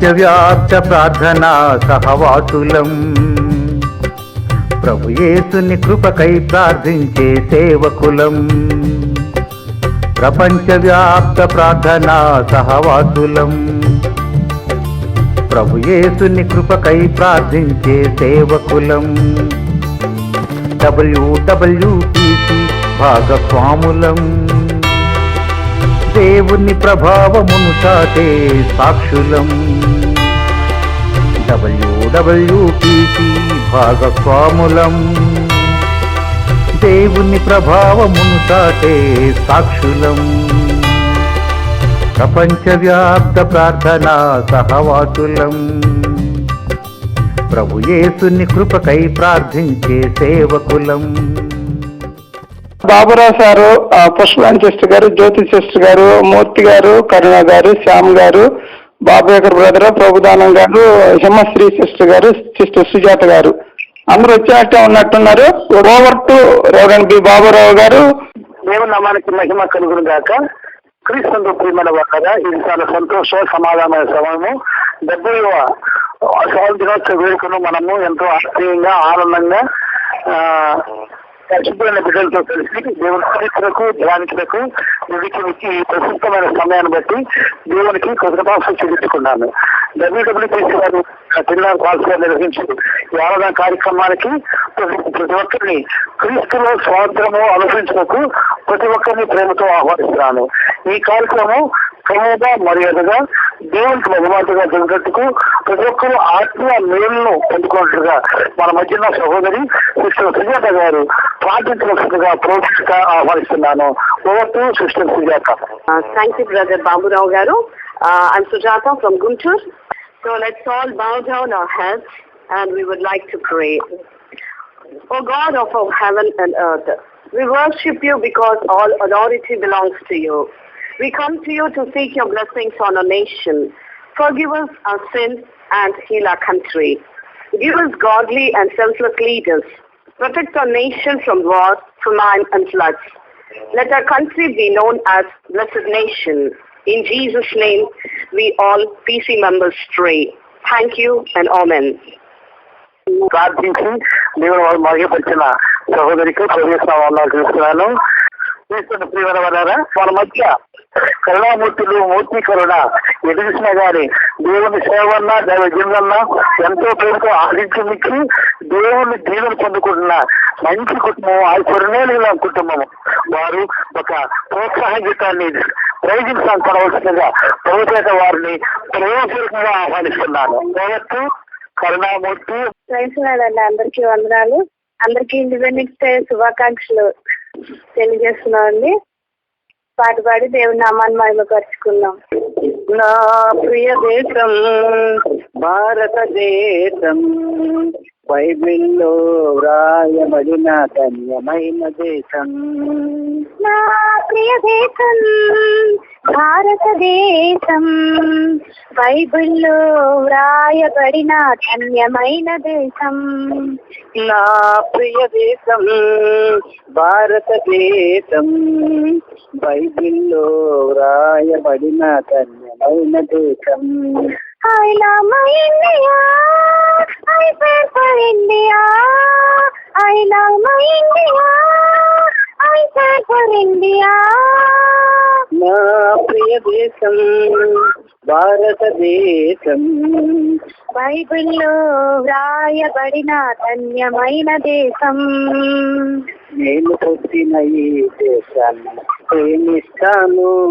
నిత్యవ్యాప్త ప్రార్థనా సహవాసులం. ప్రభుయేసుని కృపకై ప్రార్థించే సేవకులం. ప్రపంచవ్యాప్త ప్రార్థనా సహవాసులం. ప్రభుయేసుని కృపకై ప్రార్థించే సేవకులం. డబ్ల్యూడబ్ల్యూపిసి భాగస్వాములం. దేవుని ప్రభావమును చాటే సాక్షులం. డబ్ల్యూడబ్ల్యూపీసీ భాగస్వాములం. దేవుని ప్రభావమును చాటే సాక్షులం. ప్రపంచవ్యాప్త ప్రార్థనా సహవాసులం. ప్రభు యేసుని కృపకై ప్రార్థించే సేవకులం. బాబురావు సారు ఆ, పుష్పవాణి గారు జ్యోతి గారు మూర్తి గారు కరుణ గారు శ్యామ్ గారు బాబేకర్ brother Prabhudanam garu Himasri sister garu sister Sujatha garu. అందరూ వచ్చేట ఉన్నట్టున్నారు. Over to reverend B Baburao garu. మేము నమానికి మహిమ కలుగును గాక. క్రీస్తు ప్రియమైన వారా ఇది చాలా సంతోష సమాధానమైన సమయము. డెబ్బై సవాల్ దినోత్సవ వేడుకను మనము ఎంతో ఆశ్చర్యంగా ఆనందంగా ఆ, పరిశుభ్రమైన బిడ్డలతో కలిసి దేవుని చరిత్రకు ధ్యానించలకు నిధికి ఈ ప్రసిద్ధమైన సమయాన్ని బట్టి దేవునికి కృతజ్ఞతలు చెల్లించుకున్నాను. డబ్ల్యూడబ్ల్యూపీసీ గారు తిరునాడు కాల్స్ నిర్వహించి ఈ ఆరాధన కార్యక్రమానికి ప్రతి ఒక్కరిని క్రీస్తులో స్వాతంత్రము అనుసరించడానికి ప్రతి ఒక్కరిని ప్రేమతో ఆహ్వానిస్తున్నాను. ఈ కార్యక్రమం క్రమంగా మర్యాదగా దేవునికి బహుమాటుగా జరిగినట్టుకు ప్రతి ఒక్కరూ ఆత్మీయ మేలును పొందుకున్నట్టుగా మన మధ్యన సహోదరి సిస్టర్ సుజాత గారు ప్రార్థించవలసిందిగా ప్రోత్సహిగా ఆహ్వానిస్తున్నాను over sister Sujatha Uh, thank you, Brother Babu Rao Garu. Uh, I'm Sujata from Guntur. So let's all bow down our heads and we would like to pray. O God of our heaven and earth, we worship you because all authority belongs to you. We come to you to seek your blessings on our nation. Forgive us our sins and heal our country. Give us godly and selfless leaders. Protect our nation from wars, famine and floods. Let our country be known as Blessed Nation. In Jesus' name, we all PC members pray. Thank you and Amen. ప్రార్థించి దేవుడు వారు మరుగుపరిచిన సహోదరికి ప్రవేశనాలు చూస్తున్నాను క్రీస్తుని ప్రియమైన వారారా మన మధ్య కళామూర్తులు మూర్తి కరుణ ఎటు చూసినా గాని దేవుని సేవన్నా దైవ జీవనన్నా ఎంతో పేరుతో ఆదించి దేవుని దీవెన పొందుకుంటున్న మంచి కుటుంబం ఆ కొరనేలు కుటుంబం వారు ఒక ప్రోత్సాహ గీతాన్ని ప్రయోజనం పడవలసిందిగా ప్రభుత్వ వారిని ప్రయోజనంగా ఆహ్వానిస్తున్నాను. కరుణామూర్తి. అందరికీ వందనాలు. అందరికీ ఇండిపెండెన్స్ డే శుభాకాంక్షలు తెలియజేస్తున్నామండి. పాట పాడి దేవుని నామాన్ని మహిమపరుచుకుందాం నా ప్రియ దేశం భారతదేశం. బైబిల్లో వ్రాయబడిన ధన్యమైన దేశం. నా ప్రియ దేశం భారతదేశం. బైబిల్లో వ్రాయబడిన ధన్యమైన దేశం. నా ప్రియ దేశం భారతదేశం. బైబిల్లో వ్రాయబడిన ధన్యమైన దేశం. దేశం భారతదేశం. బైబిల్లో వ్రాయబడిన ధన్యమైన దేశం. నేను పుట్టిన ఈ దేశాన్ని ప్రేమిస్తాను.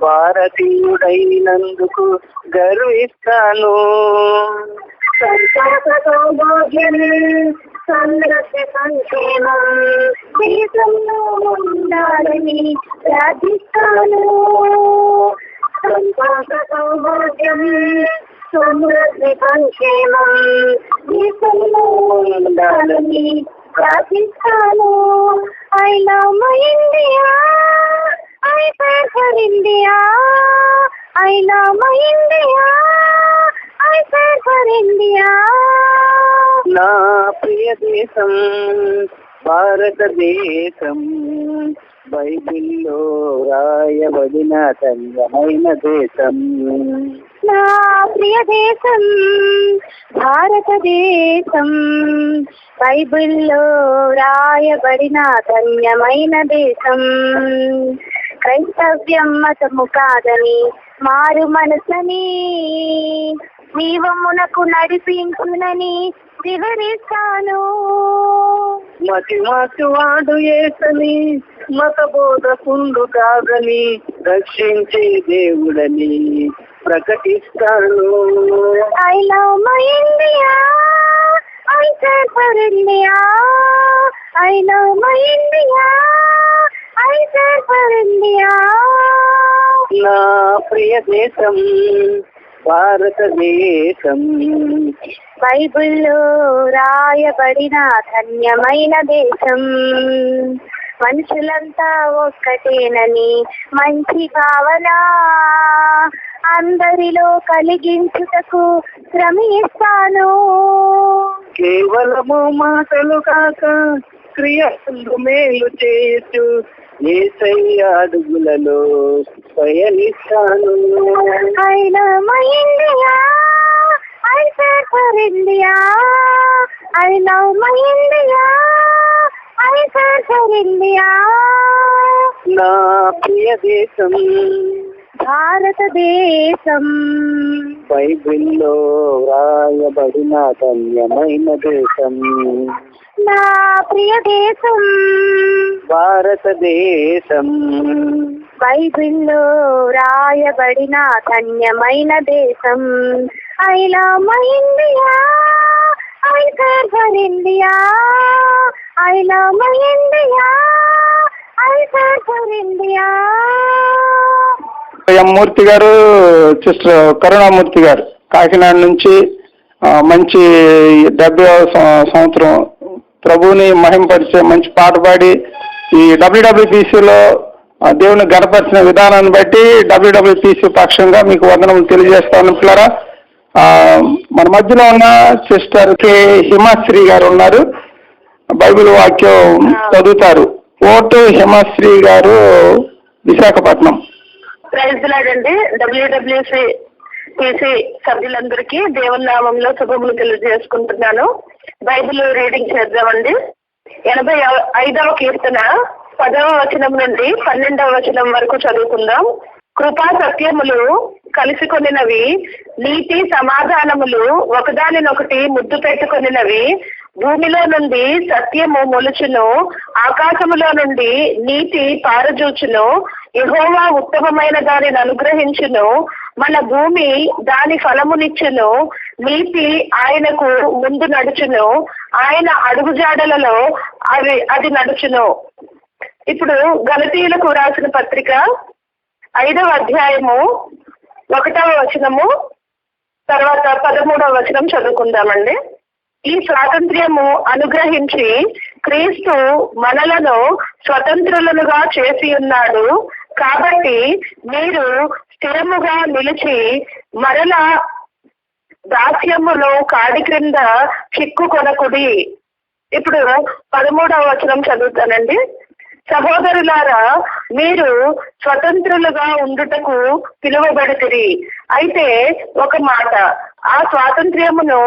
భారతీయుడైనందుకు గర్విస్తాను సంరక్ష సంక్షేమం దేశంలో ఉండాలని ప్రార్థిస్తాను సంతాప సౌభాగ్యం సమృద్ధి సంక్షేమం దేశంలో ఉండాలని ప్రార్థిస్తాను. I love my India I pray for India. I love my India I pray for India. నా ప్రియ దేశం భారతదేశం బైబిల్లో రాయబడిన ధన్యమైన దేశం. నా ప్రియ దేశం భారతదేశం. బైబిల్లో రాయబడిన ధన్యమైన దేశం. క్రైస్తవ్యం మతము కాదని మారు మనసని. జీవమునకు నడిపించునని వివరిస్తాను. మతి మాటి వాడు ఏసని మత బోధకుండు కాదని రక్షించే దేవుడని ప్రకటిస్తాను I love my India. I stand for India. I love my India. I stand for India. నా ప్రియ దేశం భారతదేశం. బైబిల్లో రాయబడిన ధన్యమైన దేశం. మనుషులంతా ఒక్కటేనని మంచి భావన. అందరిలో కలిగించుటకు శ్రమిస్తాను. కేవలము మాటలు కాక క్రియలు మేలు చేయొచ్చు ఏసయ్య అడుగులలో పయనిస్తాను India. I love my India. I stand for India. నా ప్రియ దేశం భారతదేశం బైబిల్లో వ్రాయబడిన ధన్యమైన దేశం నా ప్రియ దేశం భారతదేశం. బైబిల్లో రాయబడిన ధన్యమైన దేశం. I love my India I care for India. I love my India I care for India. Murthy garu sister Karunamurthy గారు కాకినాడ నుంచి మంచి డెబ్బై సంవత్సరం ప్రభువుని మహింపరిచే మంచి పాట పాడి ఈ డబ్ల్యూడబ్ల్యూపీసీలో దేవుని గడపరిచిన విధానాన్ని బట్టి డబ్ల్యూడబ్ల్యూపీసీ పక్షంగా మీకు వందనములు తెలియజేస్తాను పిల్లరా. ఆ, మన మధ్యలో ఉన్న సిస్టర్ కే హిమశ్రీ గారు ఉన్నారు. బైబిల్ వాక్యం చదువుతారు. ఓటు హిమశ్రీ గారు విశాఖపట్నం. ప్రైజ్ డబ్ల్యూడబ్ల్యూసి టీసీ సభ్యులందరికీ దేవుని నామంలో శుభములు తెలియజేసుకుంటున్నాను. బైబిల్ రీడింగ్ చేద్దామండి. ఎనభై ఐదవ కీర్తన పదవ వచనం నుండి పన్నెండవ వచనం వరకు చదువుకుందాం. కృపా సత్యములు కలిసి కొనినవి నీతి సమాధానములు ఒకదానినొకటి ముద్దు పెట్టుకొనినవి భూమిలో నుండి సత్యము మొలుచును ఆకాశములో నుండి నీతి పారజూచును యెహోవా ఉత్తమమైన దానిని అనుగ్రహించును మన భూమి దాని ఫలమునిచ్చును నీతి ఆయనకు ముందు నడుచును ఆయన అడుగుజాడలలో అవి అది నడుచును. ఇప్పుడు గలతీయులకు రాసిన పత్రిక ఐదవ అధ్యాయము ఒకటవ వచనము తర్వాత పదమూడవ వచనం చదువుకుందామండి. ఈ స్వాతంత్ర్యము అనుగ్రహించి క్రీస్తు మనలను స్వతంత్రులనుగా చేసి ఉన్నాడు. కాబట్టి మీరు స్థిరముగా నిలిచి మరల దాస్యములో కాడి క్రింద చిక్కుకొనకుడి. ఇప్పుడు పదమూడవ వచనం చదువుతానండి. సహోదరులారా మీరు స్వతంత్రులుగా ఉండుటకు పిలువబడితిరి. అయితే ఒక మాట ఆ స్వాతంత్ర్యమును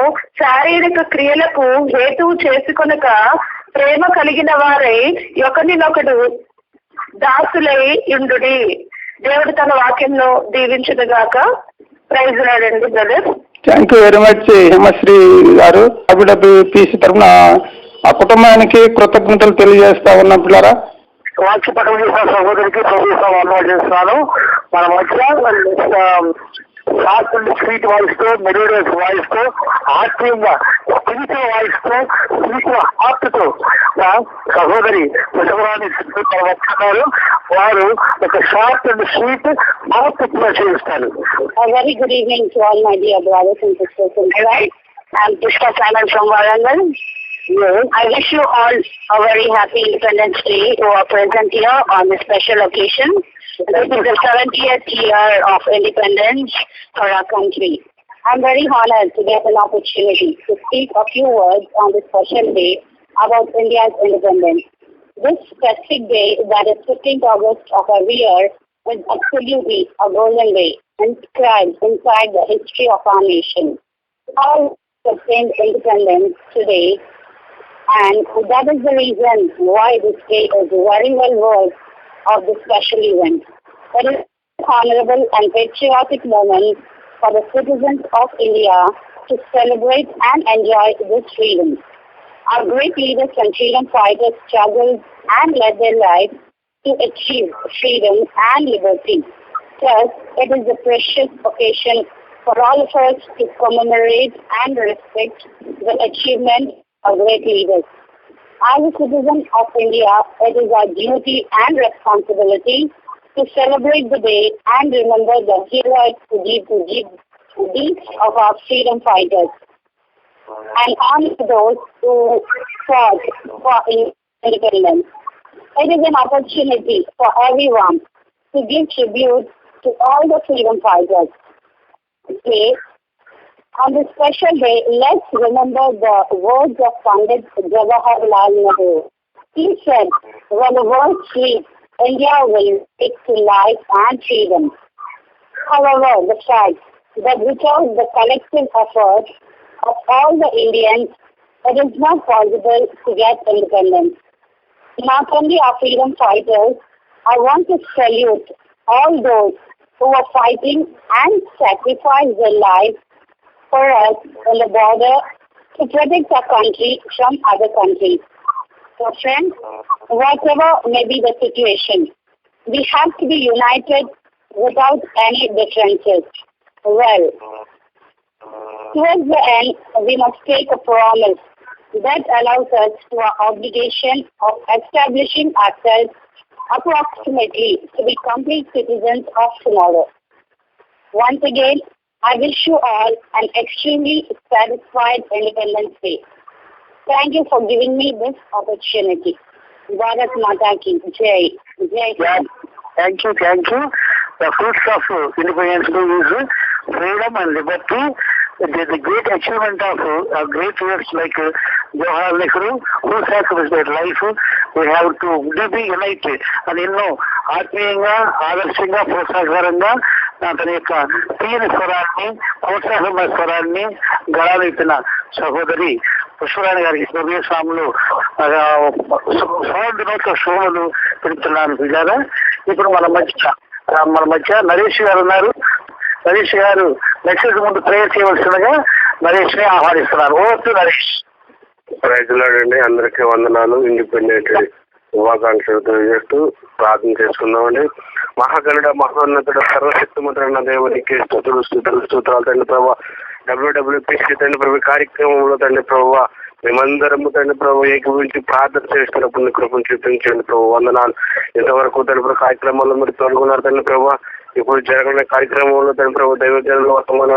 శారీరక క్రియలకు హేతువు చేసుకొనక ప్రేమ కలిగిన వారై ఒకరినొకడు దాసులై ఉండుడి. దేవుడు తన వాక్యంలో దీవించునుగాక. Praise రాడండి brother thank you very much Himasri garu. WWPC తరఫున ఆ కుటుంబానికి కృతజ్ఞతలు తెలియజేస్తా ఉన్నాం పిల్లరా. వాక్యపటం చేసిన సహోదరికి ప్రభుత్వం అలవాటు చేస్తున్నాను మన మధ్య ఫాస్ట్ అండ్ స్వీట్ వాయిస్ తో మెలోడియస్ వాయిస్ తో ఆత్మీయంగా స్పిరిచువల్ వాయిస్ తో స్పిరిచువల్ హార్ట్ తో ఆ, సహోదరి విషమరాని వస్తున్నారు వారు ఒక షార్ట్ అండ్ స్వీట్ మౌత్ చేస్తారు A very good evening to all my dear brothers and sisters in Christ. I'm Pushpa Sanan from Warangal. I wish you all a very happy Independence Day who are present here on this special occasion. This is the 70th year of independence for our country. I'm very honored to get an opportunity to speak a few words on this special day about India's independence. This specific day, that is 15th August of every year, is absolutely a golden day inscribed inside the history of our nation. All obtained independence today, and that is the reason why this day is very well worth of this special event. An honorable and patriotic moment for the citizens of India to celebrate and enjoy this freedom. Our great leaders and freedom fighters struggled and led their lives to achieve freedom and liberty. Thus, it is a precious occasion for all of us to commemorate and respect the achievement of great leaders. As a citizen of India, it is our duty and responsibility to celebrate the day and remember the heroic deeds of our freedom fighters and honor those who fought for independence. It is an opportunity for everyone to give tribute to all the freedom fighters. Today, on this special day, let's remember the words of Pandit Jawaharlal Nehru. He said, when the world sleeps, India will stick to life and freedom. However, the fact that without the collective effort of all the Indians, it is not possible to get independence. Not only our freedom fighters, I want to salute all those who are fighting and sacrificed their lives for us on the border to protect our country from other countries. So friends, whatever may be the situation, we have to be united without any differences. Well, towards the end, we must take a promise that allows us to our obligation of establishing ourselves approximately to be complete citizens of tomorrow. Once again, I wish you all an extremely satisfied Independence Day. Thank you for giving me this opportunity. Bharat Mata ki Jai. Jai Yeah. Hind. Thank you, thank you. The fruits of uh, independence day is freedom and liberty. The, the great achievement of uh, great leaders like uh, Jawaharlal Nehru, who sacrificed their life. We have to be united అని ఎన్నో ఆత్మీయంగా ఆదర్శంగా ప్రోత్సాహకరంగా అతని యొక్క తీయని స్వరాన్ని ప్రోత్సాహమైన స్వరాన్ని గళాలెత్తిన సహోదరి పుష్పరాణి గారికి హృదయ స్వాములు స్వయం దినోత్సవ పెడుతున్నాను పిల్లారా ఇప్పుడు మన మధ్య మన మధ్య నరేష్ గారు ఉన్నారు. నరేష్ గారు లక్ష్యం ముందు ప్రేయర్ చేయవలసిందిగా నరేష్ని ఆహ్వానిస్తున్నారు. టు నరేష్. రైతులాడండి అందరికీ వందనాలు. ఇండిపెండెంట్ శుభాకాంక్షలు తెలియజేస్తూ ప్రార్థన చేసుకుందామండి. మహాగణుడ మహోన్నతుడ సర్వశక్తిమంతుడైన దేవునికి స్థుతులు స్థుతులు స్తోత్రాలు తండ్రి ప్రభావ డబ్ల్యూడబ్ల్యూపీ తండ్రి ప్రభు కార్యక్రమంలో తండ్రి ప్రభు మేమందరము తండ్రి ప్రభు ఏకీభవించి ప్రార్థన చేస్తున్నప్పుడు నీ కృపను చూపించండి ప్రభు. వందనాలు. ఇంతవరకు తండ్రి ప్రభు కార్యక్రమాల్లో మీరు తోడుకున్నారు తండ్రి ప్రభు. ఇప్పుడు జరగని కార్యక్రమంలో తండ్రి ప్రభు దైవజనులు వర్తమాన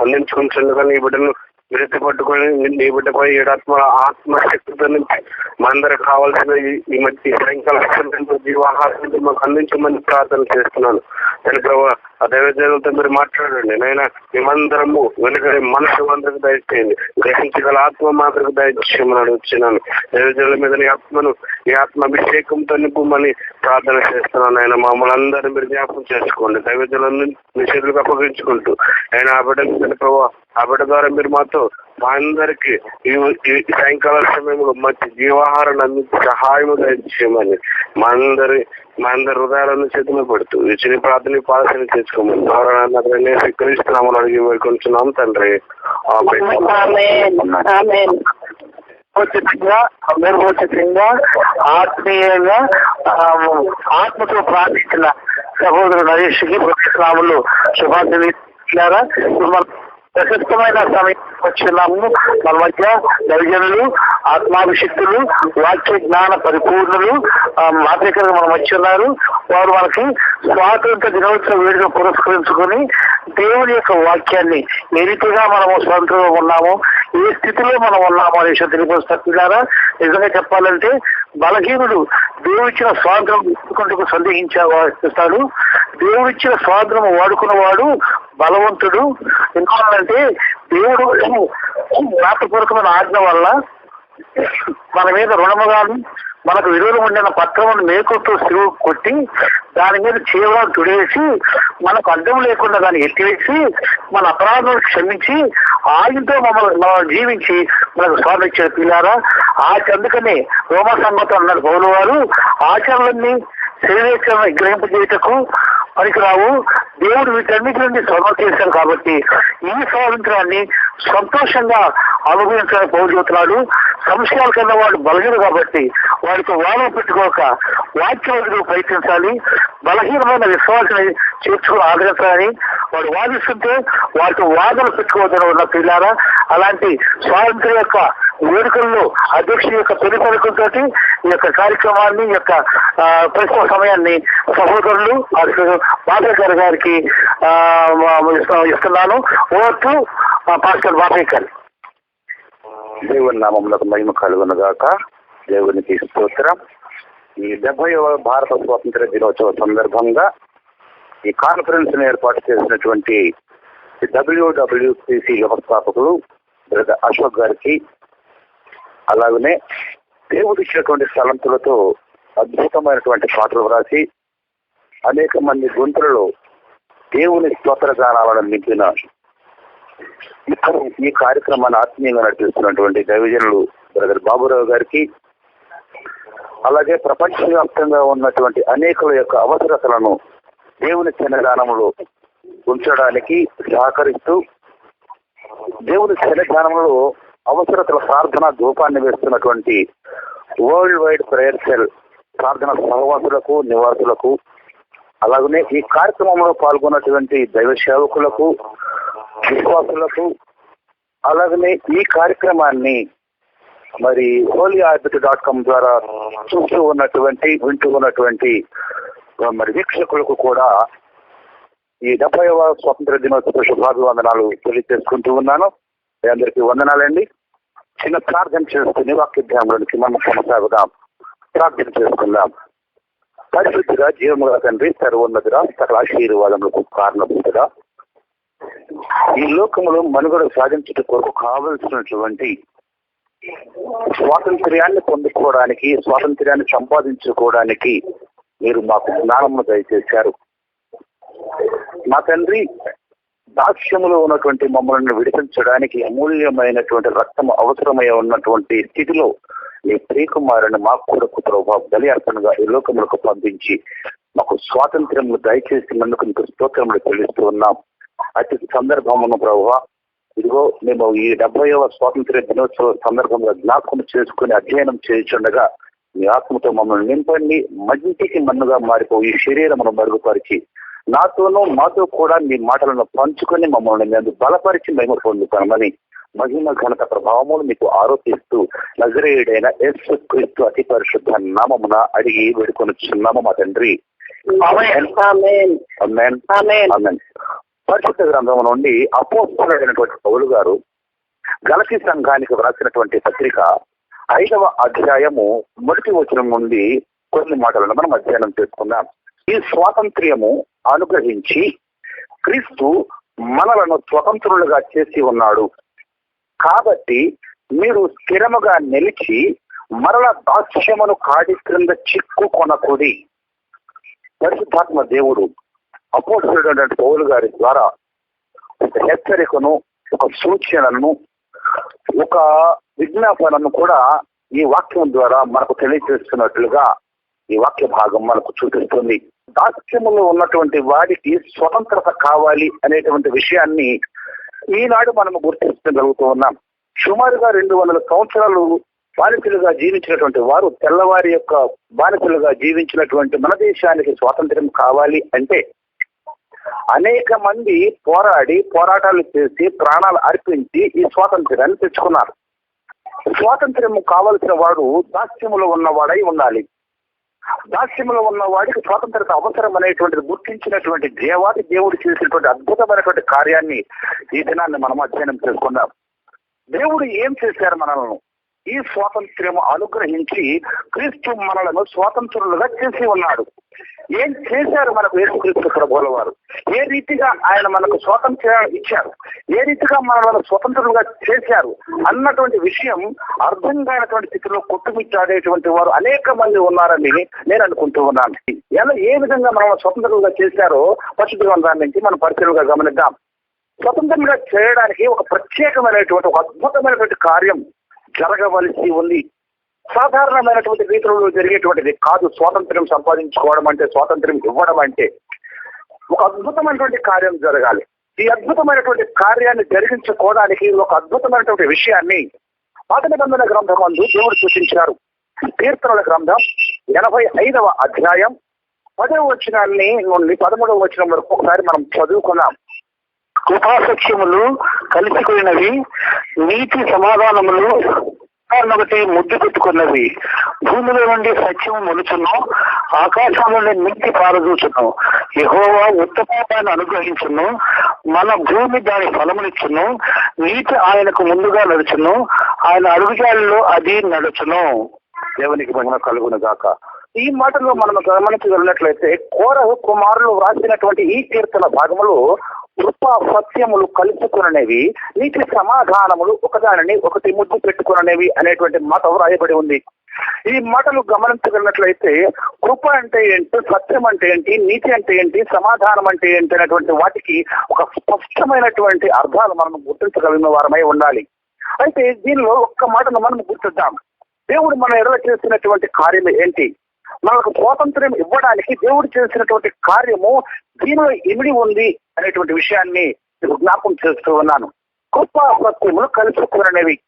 అందించుకుంటుంది కానీ ఈ బిడ్డను విరక్తి పట్టుకొని నీ బిడ్డపై ఏడాత్మ ఆత్మశక్తితో నుంచి మనందరికి కావాల్సిన ఈ- ఈ మధ్య సాయంకాలం జీవాహారం మాకు అందించమని ప్రార్థన చేస్తున్నాను. తండ్రి ప్రభు ఆ దైవజనులతో మీరు మాట్లాడండి. నైనా మేమందరము వెనుకడి మనసు అందరికి దయచేయండి. గ్రహించగల ఆత్మ మాత్రకు దయచేయమని అడుగుతున్నాను దైవజనుల మీద నీ ఆత్మను ఈ ఆత్మ అభిషేకంతో నింపమని ప్రార్థన చేస్తున్నాను. ఆయన మమ్మల్ని అందరినీ మీరు జ్ఞాపకం చేసుకోండి. దైవజనులను మీ చేతులకు అప్పగించుకుంటూ. ఆయన ఆ బిడ్డ ప్రభావ ఆ బిడ్డ ద్వారా మీరు మాతో అందరికి ఈ సాయంకాల సమయంలో మంచి జీవాహారం అందించి సహాయం దయచేయమని మా అందరి మా అందరి హృదయాలను చేతులు పెడుతూ ఈ చిన్న ప్రార్థన పాలసీని చేసుకోమని ద్వారా స్వీకరిస్తున్నామని అడిగి వేడుకుంటున్నాం తండ్రి ఆమేన్. Amen. నిర్వచితంగా ఆత్మీయంగా ఆత్మతో ప్రార్థించిన సహోదరు నరేష్కి ప్రతిస్లాములు శుభాంజలి ఇచ్చారా ఇప్పుడు మనం ప్రశస్తమైన సమయం వచ్చినాము మన మధ్య దర్జనులు ఆత్మాభిషక్తులు వాక్య జ్ఞాన పరిపూర్ణులు మాత్రికలు మనం వచ్చి ఉన్నారు వారు మనకి స్వాతంత్ర దినోత్సవ వేడుక పురస్కరించుకొని దేవుని యొక్క వాక్యాన్ని ఏ రీతిగా మనము స్వతంత్రంగా ఉన్నాము ఏ స్థితిలో మనం ఉన్నాము అనే విషయం తెలియపరుస్తున్నారా నిజంగా చెప్పాలంటే బలహీనుడు దేవుడిచ్చిన స్వాతంత్రం వాడుకుంటూ సందేహించాడు దేవుడిచ్చిన స్వాతంత్రం వాడుకున్నవాడు బలవంతుడు. ఎందుకంటే దేవుడు వ్రాతపూర్వకమైన ఆజ్ఞ వల్ల మన మీద రుణముగాను మనకు విలువలు ఉండిన పత్రమును మేకులతో సిరువు కొట్టి దాని మీద చీవరం తుడివేసి మనకు అడ్డం లేకుండా దాన్ని ఎత్తివేసి మన అపరాధం క్షమించి ఆయనతో మమ్మల్ని మనం జీవించి మనకు స్వామి ఇచ్చిన పిల్లారా. ఆ అందుకనే రోమ సంగతం అన్నారు పౌరు వారు. ఆచరణలన్నీ శరీరేశ్వరం గ్రహింపజేయటకు పనికిరావు దేవుడు వీటన్నిటి నుండి స్వర్ణం చేశాడు కాబట్టి ఈ స్వాతంత్రాన్ని సంతోషంగా అనుభవించాలని పౌరు సంశయాల కన్నా వాడు బలహీన కాబట్టి వాడికి వాదన పెట్టుకోక వాక్యం ప్రయత్నించాలి. బలహీనమైన విశ్వాసాన్ని చేర్చుకుని ఆదరించాలని వాడు వాదిస్తుంటే వాటికి వాదన పెట్టుకోవద్దని ఉన్న పిల్లారా అలాంటి స్వాతంత్ర యొక్క వేడుకల్లో అధ్యక్షుడి యొక్క తొలి పలుకులతో ఈ యొక్క కార్యక్రమాన్ని యొక్క ప్రశ్న సమయాన్ని సహోదరులు బాబేకర్ గారికి ఇస్తున్నాను. ఓటు పాస్టర్ బాబేకర్ దేవుని నామంలో మహిమ కలుగునగాక. దేవునికి స్తోత్రం. ఈ డెబ్బైవ భారత స్వాతంత్ర దినోత్సవ సందర్భంగా ఈ కాన్ఫరెన్స్ ఏర్పాటు చేసినటువంటి డబ్ల్యూడబ్ల్యూసిసి వ్యవస్థాపకులు బ్రదర్ అశోక్ గారికి అలాగనే దేవుడు ఇచ్చినటువంటి స్థలంతులతో అద్భుతమైనటువంటి పాటలు వ్రాసి అనేక మంది గుంతలలో దేవుని స్తోత్ర గానాలను నింపిన ఇక్కడ ఈ కార్యక్రమాన్ని ఆత్మీయంగా నడిపిస్తున్నటువంటి దైవజనులు బ్రదర్ బాబురావు గారికి అలాగే ప్రపంచవ్యాప్తంగా ఉన్నటువంటి అనేకుల యొక్క అవసరతలను దేవుని సన్నిధానంలో ఉంచడానికి సహకరిస్తూ దేవుని సన్నిధానంలో అవసరతల ప్రార్థన ధూపాన్ని వేస్తున్నటువంటి వరల్డ్ వైడ్ ప్రేయర్ సెల్ ప్రార్థన సహవాసులకు నివాసులకు అలాగనే ఈ కార్యక్రమంలో పాల్గొన్నటువంటి దైవ సేవకులకు విశ్వాసులకు అలాగనే ఈ కార్యక్రమాన్ని మరి హోలీ ఆర్బిట్ డాట్ కామ్ ద్వారా చూస్తూ ఉన్నటువంటి వింటూ ఉన్నటువంటి మరి వీక్షకులకు కూడా ఈ డెబ్బైవ స్వాతంత్ర దినోత్సవ శుభాభివందనాలు తెలియజేసుకుంటూ ఉన్నాను. మీ అందరికీ వందనాలండి. చిన్న ప్రార్థన చేసుకుని వాక్యధ్యానంలోనికి మనం కొనసాగుదాం. ప్రార్థన చేసుకుందాం పరిశుద్ధిగా జీవముగా తండ్రి సర్వోన్నతిగా సకల ఆశీర్వాదములకు కారణభూతుగా ఈ లోకంలో మనుగడ సాధించట కొరకు కావలసినటువంటి స్వాతంత్ర్యాన్ని పొందుకోవడానికి స్వాతంత్ర్యాన్ని సంపాదించుకోవడానికి మీరు మాకు జ్ఞానము దయచేశారు. మా తండ్రి దాక్ష్యములో ఉన్నటువంటి మమ్మల్ని విడిపించడానికి అమూల్యమైనటువంటి రక్తం అవసరమై ఉన్నటువంటి స్థితిలో ఈ ప్రియకుమారుని మా కొరకు ప్రభావ బలి అర్పణగా ఈ లోకములకు పంపించి మాకు స్వాతంత్ర్యము దయచేసినందుకు మీకు స్తోత్రములు చెల్లిస్తూ ఉన్నాం. అతి సందర్భమును ప్రభావ ఇదిగో మేము ఈ డెబ్బైవ స్వాతంత్ర్య దినోత్సవ సందర్భంగా జ్ఞాపకం చేసుకుని అధ్యయనం చేయించుండగా మీ ఆత్మతో మమ్మల్ని నింపండి మంటికి మన్నుగా మారిపోయి ఈ శరీరమును మరుగుపరిచి నాతోనూ మాతో కూడా మీ మాటలను పంచుకొని మమ్మల్ని మేము బలపరిచి మేము పొందుతామని మహిమ ఘనత ప్రభావములు మీకు ఆరోపిస్తూ నజరేయుడైన యేసు క్రీస్తు అతి పరిశుద్ధ నామమున అడిగి వేడుకొనుచున్నాము మా తండ్రి. పరిశుద్ధ గ్రంథం నుండి అపోస్తులైనటువంటి పౌలు గారు గలతి సంఘానికి వ్రాసినటువంటి పత్రిక ఐదవ అధ్యాయము మొదటి వచనం నుండి కొన్ని మాటలను మనం అధ్యయనం చేసుకుందాం. ఈ స్వాతంత్ర్యము అనుగ్రహించి క్రీస్తు మనలను స్వతంత్రులుగా చేసి ఉన్నాడు. కాబట్టి మీరు స్థిరముగా నిలిచి మరల దాస్యమును కాడి క్రింద చిక్కు కొనకుడి పరిశుద్ధాత్మ దేవుడు అపోస్తుడైనటువంటి పౌలు గారి ద్వారా ఒక హెచ్చరికను ఒక సూచనను ఒక విజ్ఞాపనను కూడా ఈ వాక్యం ద్వారా మనకు తెలియజేస్తున్నట్లుగా ఈ వాక్య భాగం మనకు చూపిస్తుంది. దాస్యములో ఉన్నటువంటి వాడికి స్వతంత్రత కావాలి అనేటువంటి విషయాన్ని ఈనాడు మనము గుర్తించగలుగుతూ ఉన్నాం. సుమారుగా రెండు వందల సంవత్సరాలు బానిసలుగా జీవించినటువంటి వారు తెల్లవారి యొక్క బానిసలుగా జీవించినటువంటి మన దేశానికి స్వాతంత్ర్యం కావాలి అంటే అనేక మంది పోరాడి పోరాటాలు చేసి ప్రాణాలు అర్పించి ఈ స్వాతంత్ర్యాన్ని తెచ్చుకున్నారు. స్వాతంత్ర్యం కావలసిన వాడు దాస్యములో ఉన్నవాడై ఉండాలి. దాస్యంలో ఉన్న వాడికి స్వాతంత్రత అవసరం అనేటువంటిది గుర్తించినటువంటి దేవాది దేవుడు చేసినటువంటి అద్భుతమైనటువంటి కార్యాన్ని ఈ దినాన్ని మనం అధ్యయనం చేసుకుందాం. దేవుడు ఏం చేశారు మనల్ని? ఈ స్వాతంత్ర్యం అనుగ్రహించి క్రీస్తు మనలను స్వాతంత్రులుగా చేసి ఉన్నాడు. ఏం చేశారు మనకు యేసుక్రీస్తు ప్రభువుల వారు ఏ రీతిగా ఆయన మనకు స్వాతంత్ర్యం ఇచ్చారు? ఏ రీతిగా మనలను స్వతంత్రులుగా చేశారు? అన్నటువంటి విషయం అర్థం కానటువంటి స్థితిలో కొట్టుమిట్టాడేటువంటి వారు అనేక మంది ఉన్నారని నేను అనుకుంటూ ఉన్నాను. ఎలా ఏ విధంగా మనం స్వతంత్రులుగా చేశారో పరిశుద్ధ గ్రంథాన్ని నుంచి మనం పరిశీలనగా గమనిద్దాం. స్వతంత్రంగా చేయడానికి ఒక ప్రత్యేకమైనటువంటి ఒక అద్భుతమైనటువంటి కార్యం జరగవలసి ఉంది. సాధారణమైనటువంటి రీతిలో జరిగేటువంటిది కాదు స్వాతంత్ర్యం సంపాదించుకోవడం అంటే స్వాతంత్ర్యం ఇవ్వడం అంటే. ఒక అద్భుతమైనటువంటి కార్యం జరగాలి. ఈ అద్భుతమైనటువంటి కార్యాన్ని జరిగించుకోవడానికి ఒక అద్భుతమైనటువంటి విషయాన్ని పాత నిబంధన గ్రంథం అందు దేవుడు సూచించారు. కీర్తనల గ్రంథం ఎనభై ఐదవ అధ్యాయం పదవ వచనాన్ని నుండి పదమూడవ వచనం వరకు ఒకసారి మనం చదువుకున్నాం కృపాసక్ష్యములు కలిసిపోయినవి నీతి సమాధానములు ఒకటి ముద్దు పెట్టుకున్నవి. భూమిలో నుండి సత్యము మొలుచును ఆకాశంలో నుండి నీతి పారదూచును. యహోవా ఉత్తమాన్ని అనుగ్రహించును మన భూమి దాని ఫలమునిచ్చును నీతి ఆయనకు ముందుగా నడుచును ఆయన అడుగుజాలలో అది నడుచును. దేవునికి మహిమ కలుగును గాక. ఈ మాటలో మనం గమనించగలిగినట్లయితే కోరహు కుమారులు వ్రాసినటువంటి ఈ కీర్తన భాగములు కృప సత్యములు కలుపుకుననేవి నీతి సమాధానములు ఒకదానిని ఒకటి ముద్దు పెట్టుకుననేవి అనేటువంటి మాట వ్రాయబడి ఉంది. ఈ మాటలు గమనించగలిగినట్లయితే కృప అంటే ఏంటి సత్యం అంటే ఏంటి నీతి అంటే ఏంటి సమాధానం అంటే ఏంటి అనేటువంటి వాటికి ఒక స్పష్టమైనటువంటి అర్థాలు మనం గుర్తించగలిగిన వారమై ఉండాలి. అయితే దీనిలో ఒక్క మాటను మనం గుర్తిద్దాం. దేవుడు మన ఎడల చేసినటువంటి కార్యం ఏంటి? మనకు స్వాతంత్ర్యం ఇవ్వడానికి దేవుడు చేసినటువంటి కార్యము దీనిలో ఇమిడి ఉంది అనేటువంటి విషయాన్ని నేను చేస్తూ ఉన్నాను. కృప సత్యములు కలుసుకునేవి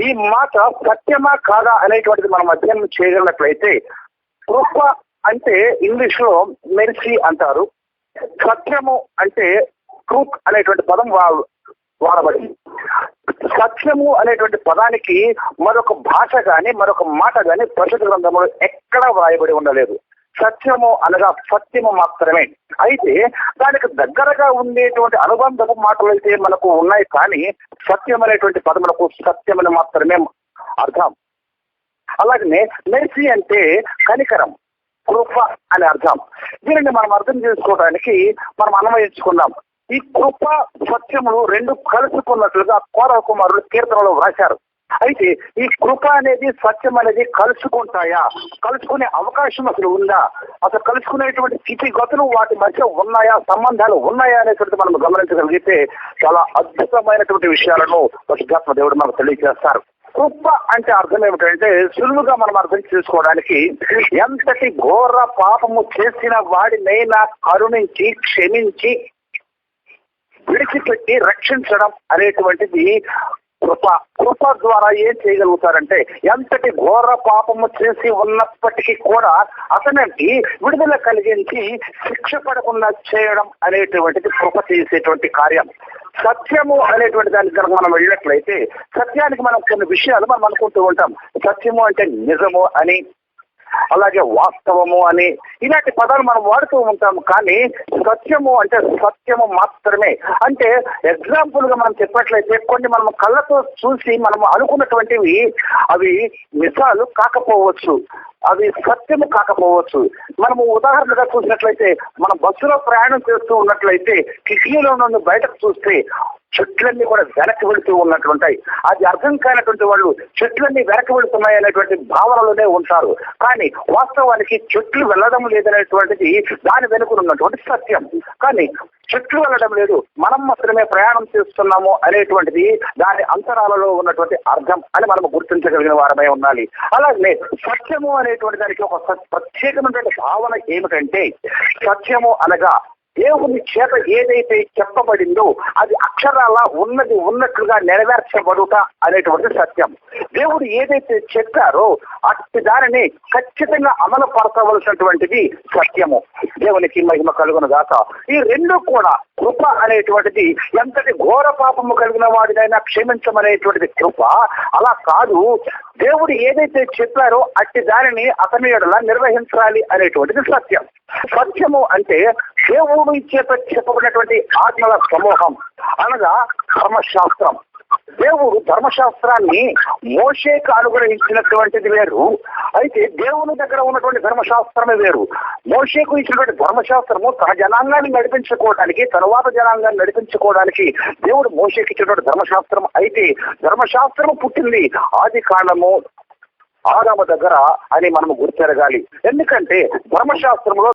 ఈ మాట సత్యమా కాదా అనేటువంటిది మనం అధ్యయనం చేయగలిగినట్లయితే కృప అంటే ఇంగ్లీష్లో మెర్సీ అంటారు. సత్యము అంటే ట్రూత్ అనేటువంటి పదం వా- వాడబడింది. సత్యము అనేటువంటి పదానికి మరొక భాష గాని మరొక మాట గాని ప్రసిద్ధ గ్రంథంలో ఎక్కడా వ్రాయబడి ఉండలేదు. సత్యము అనగా సత్యము మాత్రమే. అయితే దానికి దగ్గరగా ఉండేటువంటి అనుబంధపు మాటలు అయితే మనకు ఉన్నాయి కానీ సత్యం అనేటువంటి పదములకు సత్యమని మాత్రమే అర్థం. అలాగనే మెర్సీ అంటే కనికరం కృప అని అర్థం. దీనిని మనం అర్థం చేసుకోవడానికి మనం అన్వయించుకుందాం. ఈ కృప సత్యములు రెండు కలుసుకున్నట్లుగా కోరవ కుమారులు కీర్తనలో వ్రాశారు. అయితే ఈ కృప అనేది సత్యం అనేది కలుసుకుంటాయా? కలుసుకునే అవకాశం అసలు ఉందా? అసలు కలుసుకునేటువంటి స్థితిగతులు వాటి మధ్య ఉన్నాయా? సంబంధాలు ఉన్నాయా అనేటువంటి మనం గమనించగలిగితే చాలా అద్భుతమైనటువంటి విషయాలను పరిశుద్ధాత్మ దేవుడు మనకు తెలియజేస్తారు. కృప అంటే అర్థం ఏమిటంటే సులువుగా మనం అర్థం చేసుకోవడానికి ఎంతటి ఘోర పాపము చేసిన వాడినైనా కరుణించి క్షమించి విడిచిపెట్టి రక్షించడం అనేటువంటిది కృప. కృప ద్వారా ఏం చేయగలుగుతారంటే ఎంతటి ఘోర పాపము చేసి ఉన్నప్పటికీ కూడా అతనికి విడుదల కలిగించి శిక్ష పడకుండా చేయడం అనేటువంటిది కృప చేసేటువంటి కార్యం. సత్యము అనేటువంటి దానికి కనుక మనం వెళ్ళినట్లయితే సత్యానికి మనం కొన్ని విషయాలు మనం అనుకుంటూ ఉంటాం. సత్యము అంటే నిజము అని అలాగే వాస్తవము అని ఇలాంటి పదాలు మనం వాడుతూ ఉంటాము కానీ సత్యము అంటే సత్యము మాత్రమే. అంటే ఎగ్జాంపుల్గా మనం చెప్పినట్లయితే కొన్ని మనం కళ్ళతో చూసి మనం అనుకున్నటువంటివి అవి నిజాలు కాకపోవచ్చు. అది సత్యం కాకపోవచ్చు. మనము ఉదాహరణగా చూసినట్లయితే మనం బస్సులో ప్రయాణం చేస్తూ ఉన్నట్లయితే కిటికీలో నుండి బయటకు చూస్తే చెట్లన్నీ కూడా వెనక్కి వెళుతూ ఉన్నట్లుంటాయి. అది అర్థం కానటువంటి వాళ్ళు చెట్లన్నీ వెనక్కి వెళుతున్నాయి అనేటువంటి భావనలోనే ఉంటారు. కానీ వాస్తవానికి చెట్లు వెళ్ళడం లేదనేటువంటిది దాని వెనుక ఉన్నటువంటి సత్యం. కానీ చెట్లు వెళ్ళడం లేదు మనం మాత్రమే ప్రయాణం చేస్తున్నాము అనేటువంటిది దాని అంతరాలలో ఉన్నటువంటి అర్థం అని మనం గుర్తించగలిగిన వారమై ఉండాలి. అలాగే సత్యము అనేటువంటి దానికి ఒక ప్రత్యేకమైనటువంటి భావన ఏమిటంటే సత్యము అనగా దేవుని చేత ఏదైతే చెప్పబడిందో అది అక్షరాల ఉన్నది ఉన్నట్లుగా నెరవేర్చబడుట అనేటువంటి సత్యం. దేవుడు ఏదైతే చెప్పారో అట్టి దానిని ఖచ్చితంగా అమలు పరచవలసినటువంటిది సత్యము. దేవునికి మహిమ కలుగును గాక. ఈ రెండు కూడా కృప అనేటువంటిది ఎంతటి ఘోర పాపము కలిగిన వాడినైనా క్షమించమనేటువంటిది కృప. అలా కాదు దేవుడు ఏదైతే చెప్పారో అట్టి దానిని అతని ఎడలా నిర్వహించాలి అనేటువంటిది సత్యం. సత్యము అంటే దేవుడు చేత చెప్పబడినటువంటి ఆత్మల సమూహం. అనగా ధర్మశాస్త్రం. దేవుడు ధర్మశాస్త్రాన్ని మోషేకు అనుగ్రహించినటువంటిది వేరు. అయితే దేవుని దగ్గర ఉన్నటువంటి ధర్మశాస్త్రమే వేరు. మోషేకు ఇచ్చినటువంటి ధర్మశాస్త్రము తన జనాంగాన్ని నడిపించుకోవడానికి తరువాత జనాంగాన్ని నడిపించుకోవడానికి దేవుడు మోషేకి ఇచ్చినటువంటి ధర్మశాస్త్రం. అయితే ధర్మశాస్త్రము పుట్టింది ఆది కాలము ఆదాము దగ్గర అని మనము గుర్తెరగాలి. ఎందుకంటే ధర్మశాస్త్రంలో